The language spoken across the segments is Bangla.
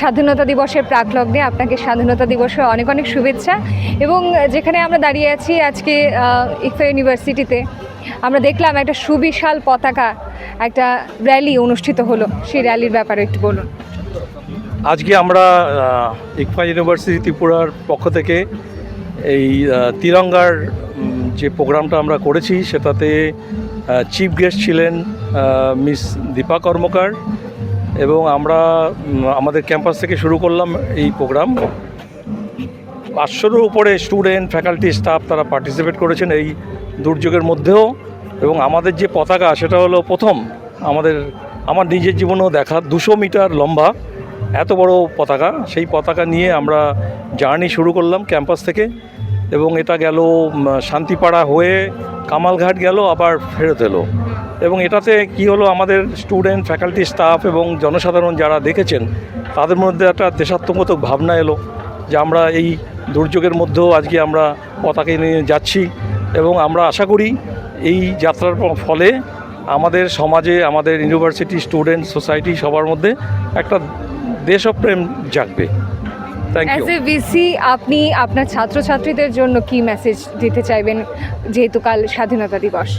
স্বাধীনতা দিবসের প্রাকলগ্নে আপনাকে স্বাধীনতা দিবসের অনেক অনেক শুভেচ্ছা। এবং যেখানে আমরা দাঁড়িয়ে আছি আজকে ইকফা ইউনিভার্সিটিতে আমরা দেখলাম একটা সুবিশাল পতাকা একটা র্যালি অনুষ্ঠিত হলো। সেই র্যালির ব্যাপারে একটু বলুন। আজকে আমরা ইকফা ইউনিভার্সিটি ত্রিপুরার পক্ষ থেকে এই তিরঙ্গার যে প্রোগ্রামটা আমরা করেছি সেটাতে চিফ গেস্ট ছিলেন মিস দীপা কর্মকার এবং আমরা আমাদের ক্যাম্পাস থেকে শুরু করলাম এই প্রোগ্রাম। পাঁচশোর উপরে স্টুডেন্ট, ফ্যাকাল্টি, স্টাফ তারা পার্টিসিপেট করেছেন এই দুর্যোগের মধ্যেও এবং আমাদের যে পতাকা সেটা হলো প্রথম। আমাদের, আমার নিজের জীবনেও দেখা, দুশো মিটার লম্বা, এত বড় পতাকা। সেই পতাকা নিয়ে আমরা জার্নি শুরু করলাম ক্যাম্পাস থেকে এবং এটা গেল শান্তিপাড়া হয়ে কামালঘাট গেল, আবার ফেরত এলো। এবং এটাতে কি হলো, আমাদের স্টুডেন্ট ফ্যাকাল্টি স্টাফ এবং জনসাধারণ যারা দেখেছেন, তাদের মধ্যে একটা দেশাত্মবোধক ভাবনা এলো যে আমরা এই দুর্যোগের মধ্যেও আজকে আমরা পতাকা নিয়ে যাচ্ছি এবং আমরা আশা করি এই যাত্রার ফলে আমাদের সমাজে, আমাদের ইউনিভার্সিটি স্টুডেন্ট সোসাইটি সবার মধ্যে একটা দেশপ্রেম জাগবে। এ আপনি আপনার ছাত্রছাত্রীদের জন্য কি মেসেজ দিতে চাইবেন, যেহেতু কাল স্বাধীনতা দিবস?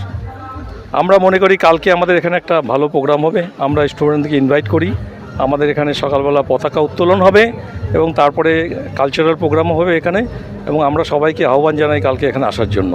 আমরা মনে করি কালকে আমাদের এখানে একটা ভালো প্রোগ্রাম হবে। আমরা স্টুডেন্টদেরকে ইনভাইট করি। আমাদের এখানে সকালবেলা পতাকা উত্তোলন হবে এবং তারপরে কালচারাল প্রোগ্রামও হবে এখানে এবং আমরা সবাইকে আহ্বান জানাই কালকে এখানে আসার জন্য।